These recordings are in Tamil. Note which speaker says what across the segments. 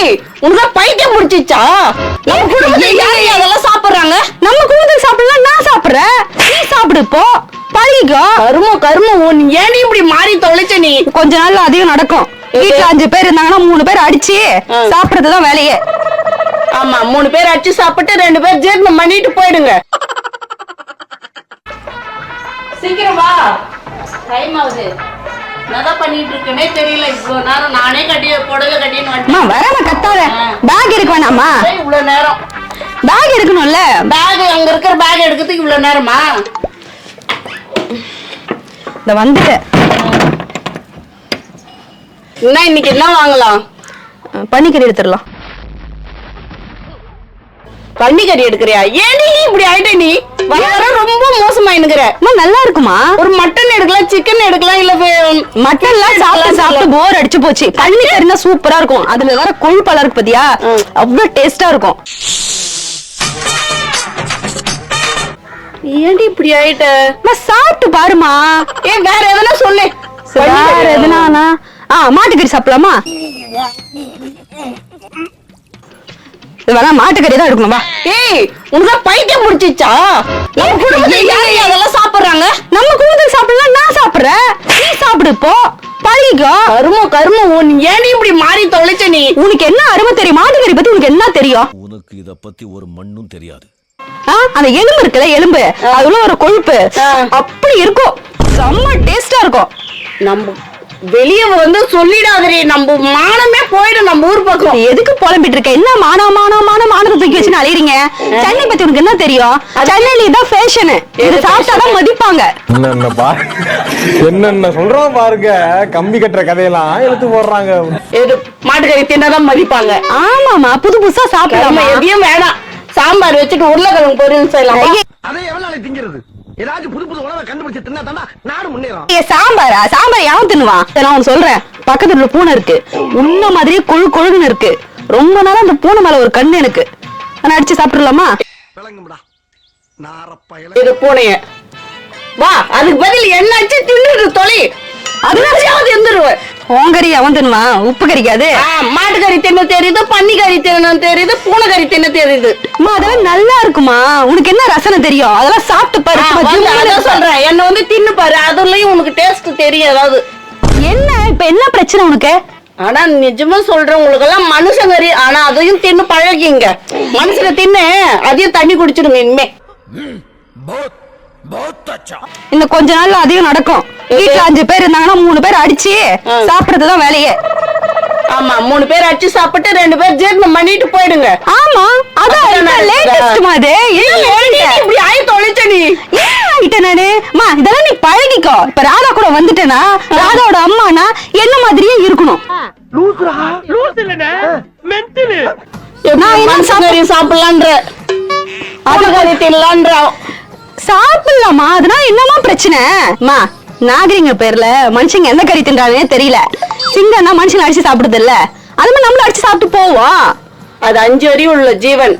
Speaker 1: ஏய் உனக்கு பைத்தியம் முடிச்சிச்சா நம்ம குடும்பத்துல யாரு அதெல்லாம் சாப்பிடுறாங்க?
Speaker 2: நம்ம குடும்பத்துக்கு சாப்பிடலாம் நான் சாப்பிடுறேன்? நீ சாப்பிடு இப்போ. பழகிக்கோ.
Speaker 1: கருமம் கருமம். உன் ஏன் இப்படி மாறி தொலைச்ச நீ?
Speaker 2: கொஞ்ச நாள்ல அதிகம் நடக்கும். வீட்டுல அஞ்சு பேர் இருந்தாங்கன்னா மூணு பேர் அடிச்சு. சாப்பிடுறதுதான் வேலையே.
Speaker 1: ஆமா மூணு பேர் அடிச்சு சாப்பிட்டு ரெண்டு பேர் ஜீரணம் பண்ணிட்டு போயிடுங்க. சீக்கிரம் வா. டைம் ஆகுது. பண்ணிட்டு இருக்கேனே தெரியல. இவ்வளவு நேரம் நானே கட்டி புடவை கட்டின்னு
Speaker 2: வரமா கத்தாத. பேக் இருக்கு வேணாமா?
Speaker 1: இவ்வளவு நேரம்.
Speaker 2: பேக் இருக்கணும்ல
Speaker 1: பேக் அங்க இருக்கிற பேக் எடுக்கிறதுக்கு இவ்வளவு நேரமா?
Speaker 2: இந்த வந்துட்டேன்
Speaker 1: என்ன இன்னைக்கு என்ன வாங்கலாம்?
Speaker 2: பன்னிக்கறி எடுத்துடலாம்.
Speaker 1: பன்னிக்கறி எடுக்கிறியா? ஏன் நீ இப்படி ஆயிட்ட நீ?
Speaker 2: அம்மா நல்லா இருக்குமா?
Speaker 1: ஒரு மட்டன் எடுக்கலாம் சிக்கன் எடுக்கலாம் இல்ல வே-
Speaker 2: மட்டன்லாம் சாப்பிட்டு சாப்பிட்டு போர் அடிச்சு போச்சு. பன்னிக்கறினா சூப்பரா இருக்கும். அதுல வர கொழுப்பெல்லாம் இருக்கு பாத்தியா. அவ்வளவு டேஸ்டா இருக்கும்.
Speaker 1: ஏன்டி இப்படி ஆயிட்ட?
Speaker 2: அம்மா சாப்பிட்டு பாருமா
Speaker 1: ஏ வேற எதனா சொல்லு.
Speaker 2: வேற எதுனா ஆ மாட்டுக்கறி சாப்பிடலாமா? இது வேணா மாட்டுக்கறி தான் எடுக்கணும் வா.
Speaker 1: ஏய் உனக்கு பைத்தியம் முடிச்சிச்சா? நம்ம குடும்பத்துல யாரு அதெல்லாம் சாப்பிடுறாங்க?
Speaker 2: நம்ம குடும்பத்துக்கு சாப்பிடலாம் நான் சாப்பிடுறேன்? நீ சாப்பிடு இப்போ. பழகிக்கோ.
Speaker 1: கருமம் கருமம். உன் ஏன் இப்படி மாறி தொலைச்ச நீ?
Speaker 2: உனக்கு என்ன அருமை தெரியும்? மாட்டுக்கறி பத்தி உனக்கு என்ன தெரியும்?
Speaker 3: உனக்கு இத பத்தி ஒரு மண்ணும் தெரியாது.
Speaker 2: ஆ, அந்த எலும்பு இருக்குல்ல எலும்பு. அதுல ஒரு கொழுப்பு.
Speaker 1: ஆ.
Speaker 2: அப்படி இருக்கும். செம்ம டேஸ்டா இருக்கும்.
Speaker 1: நம்ம வெளிய வந்து சொல்லிடாதே நம்ம மானமே போயிடும் நம்ம ஊர் பக்கம்.
Speaker 2: எதுக்கு புலம்பிட்டு இருக்க? என்ன மானா மானா மானா மானத்தை தூக்கி வச்சு அலையறீங்க சென்னை பத்தி உனக்கு என்ன தெரியும்? சென்னையில இதான் ஃபேஷன் இது சாப்பிட்டாதான் மதிப்பாங்க.
Speaker 4: என்னென்னப்பா என்னென்ன சொல்றான் பாருங்க. கம்பி கட்டுற கதையெல்லாம் எடுத்து போடுறாங்க.
Speaker 1: எது மாட்டுக்கறி தின்னதான் மதிப்பாங்க.
Speaker 2: ஆமாமா புது புதுசா சாப்பிடலாமா
Speaker 1: எதையும் வேணாம். சாம்பார் வச்சுட்டு உருளைக்கிழங்கு பொரியல் செய்யலாம்?
Speaker 5: அதை எவ்வளவு திங்கிறது? ஏதாச்சும் புது புது உணவை கண்டுபிடிச்சு தின்னா தாண்டா நாடு முன்னேறும்.
Speaker 2: சாம்பாரா? சாம்பார் எவன் தின்னுவான் நான் உனக்கு சொல்றேன். பக்கத்துல பூனை இருக்கு. உன்ன மாதிரியே கொழு கொழுன்னு இருக்கு. ரொம்ப நாளா அந்த பூனை மேல ஒரு கண்ணு எனக்கு. நான் அடிச்சு சாப்பிடலாமா
Speaker 5: விளங்கும்டா. நாரப்பயல
Speaker 1: இது பூனைய. வா அதுக்கு பதில் என்னாச்சு? தின்னுட்டு தொலை. அதனாலயாவது எந்திருவேன்
Speaker 2: போங்கறி அவந்துமா உப்பு கறிக்காது
Speaker 1: மாட்டு கறி தின்ன தெரியுது பன்னிக்கறி தின்ன தெரியுது பூனைக்கறி தின்ன தெரியுது.
Speaker 2: அம்மா அதெல்லாம் நல்லா இருக்குமா? உனக்கு என்ன ரசனை தெரியும்? அதெல்லாம் சாப்பிட்டு பாரு
Speaker 1: சொல்றேன். என்ன வந்து தின்னு பாரு அதுலயும் உனக்கு டேஸ்ட் தெரியும் ஏதாவது.
Speaker 2: என்ன? இப்ப என்ன பிரச்சனை உனக்கு?
Speaker 1: ஆனா நிஜமா சொல்றேன் உங்களுக்கு எல்லாம் மனுஷங்க ஆனா அதையும் தின்னு பழகிங்க. மனுஷங்க தின்னு அதையும் தண்ணி குடிச்சிருங்க இனிமே.
Speaker 2: இந்த கொஞ்ச நாள்ல அதிகம் நடக்கும். வீட்டுல அஞ்சு பேர் இருந்தாங்கன்னா மூணு பேர் அடிச்சு. சாப்பிடுறதுதான் வேலையே.
Speaker 1: ஆமா மூணு பேர் அடிச்சு சாப்பிட்டு ரெண்டு பேர் ஜீரணம் பண்ணிட்டு போயிடுங்க.
Speaker 2: ஆமா அதான் லேட்டஸ்ட் மாதிரி?
Speaker 1: இப்படி ஆயி தொலைச்ச நீ?
Speaker 2: நானு? அம்மா இதெல்லாம் நீ பழகிக்கோ. இப்ப ராதா கூட வந்துட்டேனா ராதாவோட அம்மானா என்ன மாதிரியே இருக்கணும்? நான்
Speaker 1: சாப்பிடலான்ற? ஆட்டுக்கறி தின்னலான்ற
Speaker 2: சாப்பிடலாமா? அதனால என்னமா பிரச்சனை? அம்மா நாகரிக பேர்ல மனுஷங்க எந்த கறி தின்றானே தெரியல. சிங்கம்னா மனுஷன் அடிச்சு சாப்பிடுது இல்ல அது மாதிரி நம்மளும் அடிச்சு சாப்பிட்டு போவோம்
Speaker 1: அது அஞ்சு அறிவு உள்ள ஜீவன்.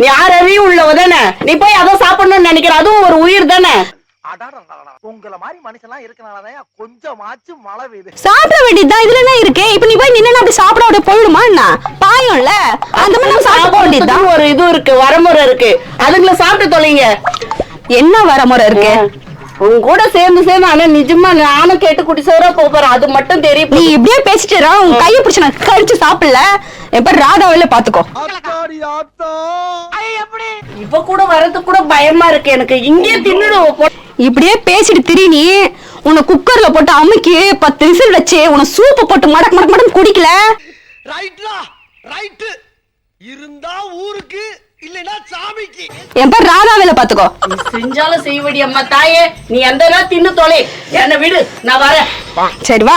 Speaker 1: நீ ஆறு அறிவு உள்ளவ தானே? நீ போய் அதை சாப்பிடணும்னு நினைக்கிற. அதுவும் ஒரு உயிர் தானே?
Speaker 5: உங்களை மாதிரி மனுஷன்லாம் இருக்கனாலதான் கொஞ்சமாச்சும் மழை பெய்யுது
Speaker 2: சாப்பிட வேண்டியதுதான் இதுல என்ன இருக்கு இப்ப நீ போய் நின்னு அப்படி சாப்பிட அப்படியே போயிடுமா என்ன? பாயம்ல? அந்த மாதிரி நம்ம சாப்பிட வேண்டியதுதான்.
Speaker 1: ஒரு இது இருக்கு வரமுறை இருக்கு. அதுங்களை சாப்பிட்டு தொலைங்க.
Speaker 2: என்ன வரமுறை இருக்கு?
Speaker 1: உங்க கூட சேர்ந்து சேர்ந்து ஆனா நிஜமா நானும் கேட்டு குட்டி சோறா போக போறேன். அது மட்டும்
Speaker 2: நீ
Speaker 1: தெரியும்
Speaker 2: இப்படியே பேசிட்டு இரு, உன் கையை பிடிச்சு நான் கழிச்சு சாப்பிடல. எப்ப ராதாவில பாத்துக்கோ.
Speaker 1: இப்ப கூட வரதுக்கு கூட பயமா இருக்கு எனக்கு. இங்கே தின்னுடுவோம்
Speaker 2: இப்படியே பேசிட்டு திரி நீ. உன்னை குக்கர்ல போட்டு அமுக்கி பத்து விசில் வச்சு உன்னை சூப்பு போட்டு மடக்கு மடக்கு மடக்கு குடிக்கல.
Speaker 5: ரைட்லா ரைட்டு. இருந்தா ஊருக்கு இல்லைன்னா சாமிக்கு.
Speaker 2: என் பேர் ராதாவில பாத்துக்கோ
Speaker 1: செஞ்சாலும் செய்வடி அம்மா தாயே. நீ எந்த நாள் தின்னு தொலை. என்ன விடு நான் வரேன்.
Speaker 2: சரி வா.